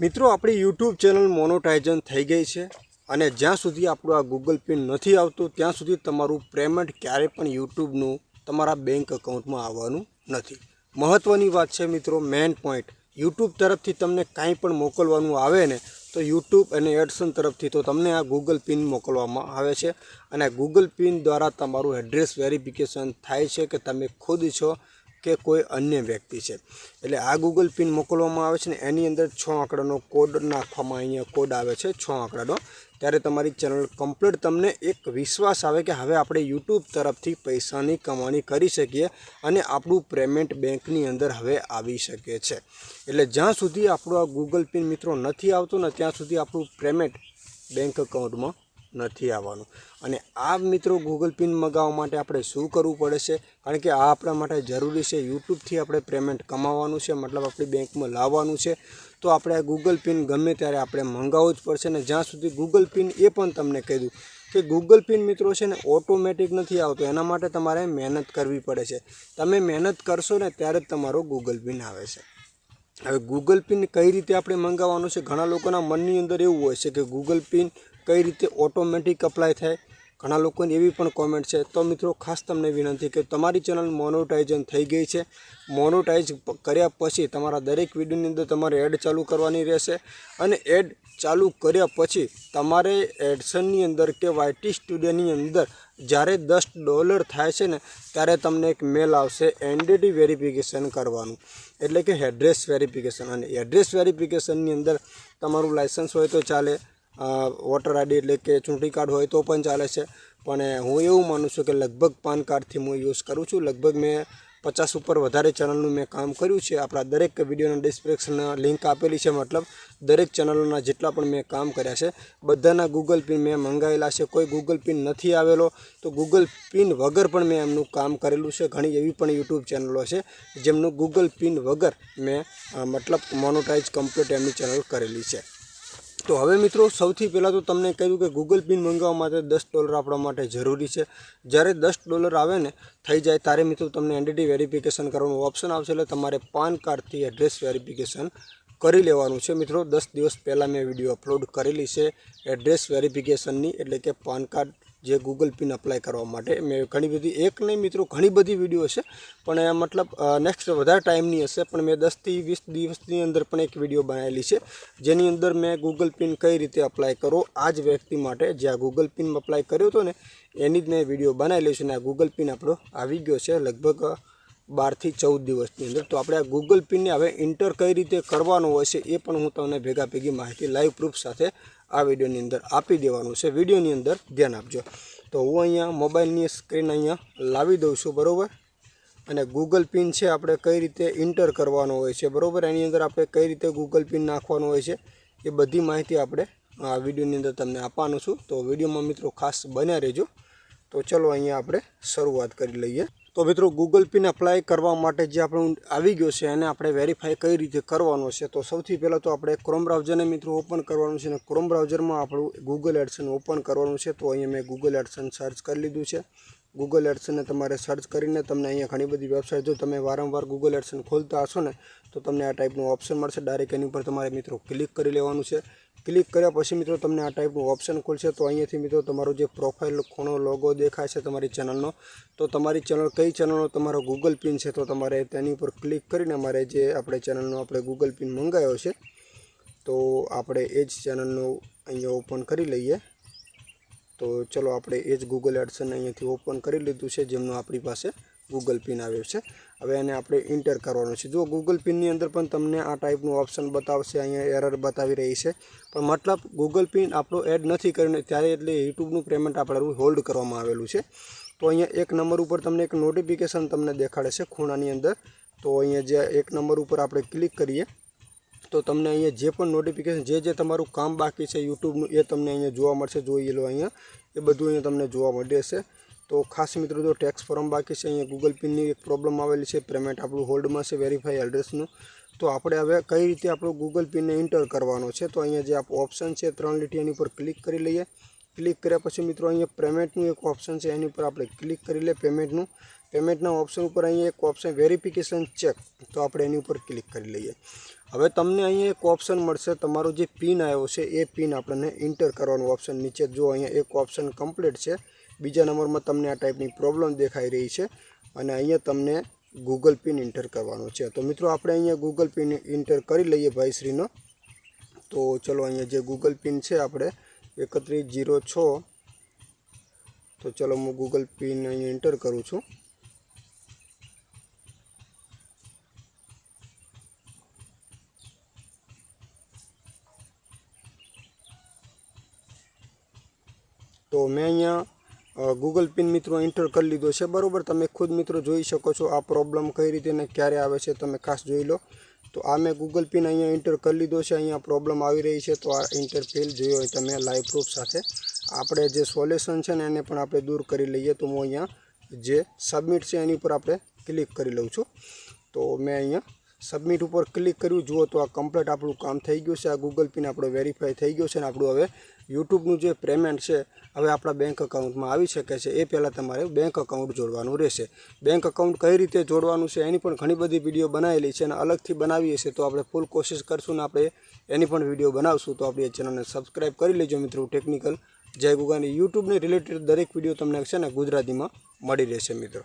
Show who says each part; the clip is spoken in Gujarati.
Speaker 1: મિત્રો, આપણી યુટ્યુબ ચેનલ મોનોટાઇઝન થઈ ગઈ છે અને જ્યાં સુધી આપણું આ ગૂગલ પિન નથી આવતું, ત્યાં સુધી તમારું પેમેન્ટ ક્યારે પણ યુટ્યુબનું તમારા બેંક એકાઉન્ટમાં આવવાનું નથી. મહત્ત્વની વાત છે મિત્રો મેઇન પોઈન્ટ યુટ્યુબ તરફથી તમને કાંઈ પણ મોકલવાનું આવે ને, તો યુટ્યુબ અને એડસન તરફથી તો તમને આ ગૂગલ પિન મોકલવામાં આવે છે. અને ગૂગલ પિન દ્વારા તમારું એડ્રેસ વેરિફિકેશન થાય છે કે તમે ખુદ છો કે કોઈ અન્ય વ્યક્તિ છે. એટલે આ ગૂગલ પિન મોકલવામાં આવે છે ને, એની અંદર છ આંકડાનો કોડ નાખવામાં અહીંયા કોડ આવે છે, છ આંકડાનો. ત્યારે તમારી ચેનલ કમ્પ્લીટ તમને એક વિશ્વાસ આવે કે હવે આપણે યુટ્યુબ તરફથી પૈસાની કમાણી કરી શકીએ અને આપણું પેમેન્ટ બેંકની અંદર હવે આવી શકે છે. એટલે જ્યાં સુધી આપણું આ ગૂગલ પિન મિત્રો નથી આવતું ને, ત્યાં સુધી આપણું પેમેન્ટ બેંક એકાઉન્ટમાં નથી આવવાનું. અને આ મિત્રો ગૂગલ પિન મગાવવા માટે આપણે શું કરવું પડે છે? કારણ કે આ આપણા માટે જરૂરી છે. યુટ્યુબથી આપણે પેમેન્ટ કમાવાનું છે, મતલબ આપણી બેંકમાં લાવવાનું છે. તો આપણે આ ગૂગલ પિન ગમે ત્યારે આપણે મંગાવવું જ પડશે ને જ્યાં સુધી ગૂગલ પિન એ પણ તમને કહી દઉં કે ગૂગલ પિન મિત્રો છે ને ઓટોમેટિક નથી આવતો. એના માટે તમારે મહેનત કરવી પડે છે. તમે મહેનત કરશો ને ત્યારે જ તમારો ગૂગલ પિન આવે છે. હવે ગૂગલ પિન કઈ રીતે આપણે મંગાવવાનું છે? ઘણા લોકોના મનની અંદર એવું હોય છે કે ગૂગલ પિન કઈ રીતે ઓટોમેટિક અપ્લાય થાય? ઘણા લોકોની એવી પણ કોમેન્ટ છે. તો મિત્રો, ખાસ તમને વિનંતી કે તમારી ચેનલ મોનોટાઇઝન થઈ ગઈ છે. મોનોટાઇઝ કર્યા પછી તમારા દરેક વિડીયોની અંદર તમારે એડ ચાલુ કરવાની રહેશે અને એડ ચાલુ કર્યા પછી તમારે એડસનની અંદર કે વાયટી સ્ટુડિયોની અંદર જ્યારે દસ ડોલર થાય છે ને, ત્યારે તમને એક મેલ આવશે એનડીટી વેરિફિકેશન કરવાનું. એટલે કે એડ્રેસ વેરિફિકેશન અને એડ્રેસ વેરિફિકેશનની અંદર તમારું લાઇસન્સ હોય તો ચાલે. વોટર આઈડી એટલે કે ચૂંટણી કાર્ડ હોય તો પણ ચાલે છે. પણ હું એવું માનું છું કે લગભગ પાન કાર્ડથી હું યુઝ કરું છું. લગભગ મેં પચાસ ઉપર વધારે ચેનલનું મેં કામ કર્યું છે. આપણા દરેક વિડીયોના ડિસ્ક્રિપ્શન લિંક આપેલી છે. મતલબ દરેક ચેનલોના જેટલા પણ મેં કામ કર્યા છે. બધાના ગૂગલ પિન મેં મંગાવેલા છે. કોઈ ગૂગલ પિન નથી આવેલો, તો ગૂગલ પિન વગર પણ મેં એમનું કામ કરેલું છે. ઘણી એવી પણ યુટ્યુબ ચેનલો છે, જેમનું ગૂગલ પિન વગર મેં મતલબ મોનોટાઇઝ કમ્પ્લીટ એમની ચેનલ કરેલી છે. તો હવે મિત્રો, સૌથી પહેલાં તો તમને કહ્યું કે ગૂગલ પિન મંગાવવા માટે દસ ડોલર આપણા માટે જરૂરી છે. જ્યારે દસ ડોલર આવે ને, થઈ જાય ત્યારે મિત્રો તમને એન્ટિટી વેરિફિકેશન કરવાનું ઓપ્શન આવશે એટલે તમારે પાન કાર્ડથી એડ્રેસ વેરિફિકેશન કરી લેવાનું છે. મિત્રો, દસ દિવસ પહેલાં મેં વીડિયો અપલોડ કરેલી છે. એડ્રેસ વેરિફિકેશનની એટલે કે પાન કાર્ડ જે ગૂગલ પિન અપ્લાય કરવા માટે. મેં ઘણી બધી, એક નહીં મિત્રો, ઘણી બધી વીડિયો છે. પણ એ મતલબ નેક્સ્ટ વધારે ટાઈમની હશે. પણ મેં દસથી વીસ દિવસની અંદર પણ એક વીડિયો બનાવેલી છે. જેની અંદર મેં ગૂગલ પિન કઈ રીતે અપ્લાય કરો, આ જ વ્યક્તિ માટે જે આ ગૂગલ પિન અપ્લાય કર્યો હતો ને, એની જ મેં વીડિયો બનાવેલી છે અને આ ગૂગલ પિન આપણો આવી ગયો છે લગભગ બારથી ચૌદ દિવસની અંદર. તો આપણે આ ગૂગલ પિનને હવે ઇન્ટર કઈ રીતે કરવાનું હોય છે એ પણ હું તમને ભેગા ભેગી માહિતી લાઈવ પ્રૂફ સાથે આ વિડીયોની અંદર આપી દેવાનું છે. વિડીયોની અંદર ધ્યાન આપજો. તો હું અહીંયા મોબાઈલની સ્ક્રીન અહીંયા લાવી દઉં છું, બરાબર? અને ગૂગલ પિન છે, આપણે કઈ રીતે ઇન્ટર કરવાનો હોય છે, બરાબર? એની અંદર આપણે કઈ રીતે ગૂગલ પિન નાખવાનું હોય છે, એ બધી માહિતી આપણે આ વિડીયોની અંદર તમને આપવાનું છું. તો વિડીયોમાં મિત્રો ખાસ બન્યા રહેજો. તો ચલો અહીંયા આપણે શરૂઆત કરી લઈએ. તો મિત્રો ગૂગલ પિન અપ્લાય કરવા માટે જે આપણું આવી ગયો છે એને આપણે વેરીફાઈ કઈ રીતે કરવાનો છે, તો સૌથી પહેલાં તો આપણે ક્રોમ બ્રાઉઝરને મિત્રો ઓપન કરવાનું છે અને ક્રોમ બ્રાઉઝરમાં આપણું ગૂગલ એડસન ઓપન કરવાનું છે. તો અહીંયા મેં ગૂગલ એડસન સર્ચ કરી લીધું છે. ગૂગલ એડ્સને તમારે સર્ચ કરીને તમને અહીંયા ઘણી બધી વેબસાઇટ જો તમે વારંવાર ગૂગલ એડ્સને ખોલતા હશો ને, તો તમને આ ટાઈપનું ઓપ્શન મળશે. ડાયરેક્ટ એની ઉપર તમારે મિત્રો ક્લિક કરી લેવાનું છે. ક્લિક કર્યા પછી મિત્રો તમને આ ટાઈપનું ઓપ્શન ખુલશે. તો અહીંયાથી મિત્રો તમારો જે પ્રોફાઇલ ખૂણો લોગો દેખાય છે તમારી ચેનલનો તો તમારી ચેનલ કઈ ચેનલનો તમારો ગૂગલ પિન છે. તો તમારે તેની ઉપર ક્લિક કરીને અમારે જે આપણે ચેનલનો આપણે ગૂગલ પિન મંગાવ્યો છે, તો આપણે એ જ ચેનલનું અહીંયા ઓપન કરી લઈએ. તો ચલો આપણે એ જ ગૂગલ એડસન અહીંયાથી ઓપન કરી લીધું છે, જેમનું આપણી પાસે ગૂગલ પિન આવ્યો છે. હવે એને આપણે ઇન્ટર કરવાનું છે. જો ગૂગલ પિનની અંદર પણ તમને આ ટાઈપનું ઓપ્શન બતાવશે, અહીંયા એરર બતાવી રહી છે. પણ મતલબ ગૂગલ પિન આપણો એડ નથી કરીને ત્યારે એટલે યુટ્યુબનું પેમેન્ટ આપણે હોલ્ડ કરવામાં આવેલું છે. તો અહીંયા એક નંબર ઉપર તમને એક નોટિફિકેશન તમને દેખાડે છે ખૂણાની અંદર. તો અહીંયા જે એક નંબર ઉપર આપણે ક્લિક કરીએ તો તમને અહીંયા જે પણ નોટિફિકેશન જે જે તમારું કામ બાકી છે યુટ્યુબનું એ તમને અહીંયા જોવા મળશે, જોઈ લો અહીંયા. એ બધું અહીંયા તમને જોવા મળે છે. તો ખાસ મિત્રો, જો ટેક્સ ફોર્મ બાકી છે, અહીંયા ગૂગલ પિનની એક પ્રોબ્લેમ આવેલી છે પેમેન્ટ આપણું હોલ્ડમાં છે વેરીફાઈ એડ્રેસનું તો આપણે હવે કઈ રીતે આપણું ગૂગલ પિનને ઇન્ટર કરવાનો છે? તો અહીંયા જે ઓપ્શન છે, ત્રણ લીટી એની ઉપર ક્લિક કરી લઈએ. ક્લિક કર્યા પછી મિત્રો અહીંયા પેમેન્ટનું એક ઓપ્શન છે, એની ઉપર આપણે ક્લિક કરી લે પેમેન્ટનું. પેમેન્ટના ઓપ્શન ઉપર અહીંયા એક ઓપ્શન વેરિફિકેશન ચેક, તો આપણે એની ઉપર ક્લિક કરી લઈએ. હવે તમને અહીંયા એક ઓપ્શન મળશે, તમારો જે પિન આવ્યો છે, એ પિન આપણને ઇન્ટર કરવાનું ઓપ્શન નીચે જો અહીંયા એક ઓપ્શન કમ્પ્લીટ છે, બીજા નંબરમાં તમને આ ટાઈપની પ્રોબ્લેમ દેખાઈ રહી છે અને અહીંયા તમને ગૂગલ પિન ઇન્ટર કરવાનો છે. તો મિત્રો આપણે અહીંયા ગૂગલ પિન ઇન્ટર કરી લઈએ ભાઈશ્રીનો. તો ચલો અહીંયા જે ગૂગલ પિન છે, આપણે એકત્રીસ જીરો છ. તો ચલો હું ગૂગલ પિન અહીંયા એન્ટર કરું છું. તો મેં અહીંયા ગૂગલ પિન મિત્રો એન્ટર કરી લીધો છે. બરાબર? તમે ખુદ મિત્રો જોઈ શકો છો આ પ્રોબ્લેમ કઈ રીતે ને ક્યારે આવે છે. તમે ખાસ જોઈ લો. તો આ મેં ગૂગલ પિન અહીંયા એન્ટર કરી લીધો છે. અહીંયા પ્રોબ્લેમ આવી રહી છે. તો આ ઇન્ટરફેલ જોયો હોય તમે લાઈવ પ્રૂફ સાથે. આપણે જે સોલ્યુશન છે ને એને પણ આપણે દૂર કરી લઈએ. તો હું અહીંયા જે સબમિટ છે એની ઉપર આપણે ક્લિક કરી લઉં છું. તો મેં અહીંયા સબમિટ ઉપર ક્લિક કર્યું. જુઓ તો આ કમ્પ્લીટ આપણું કામ થઈ ગયું છે. આ ગૂગલ પિન આપણો વેરીફાઈ થઈ ગયો છે અને આપણું હવે યુટ્યુબનું જે પેમેન્ટ છે, હવે આપણા બેંક અકાઉન્ટમાં આવી શકે છે. એ પહેલાં તમારે બેંક અકાઉન્ટ જોડવાનું રહેશે. બેંક અકાઉન્ટ કઈ રીતે જોડવાનું છે એની પણ ઘણી બધી વીડિયો બનાવેલી છે અને અલગથી બનાવીએ છીએ તો આપણે ફૂલ કોશિશ કરશું ને આપણે એની પણ વીડિયો બનાવશું. તો આપણી ચેનલને સબસ્ક્રાઈબ કરી લેજો મિત્રો ટેકનિકલ જય ગુગાની. યુટ્યુબને રિલેટેડ દરેક વીડિયો તમને છે ને ગુજરાતીમાં મળી રહેશે મિત્રો.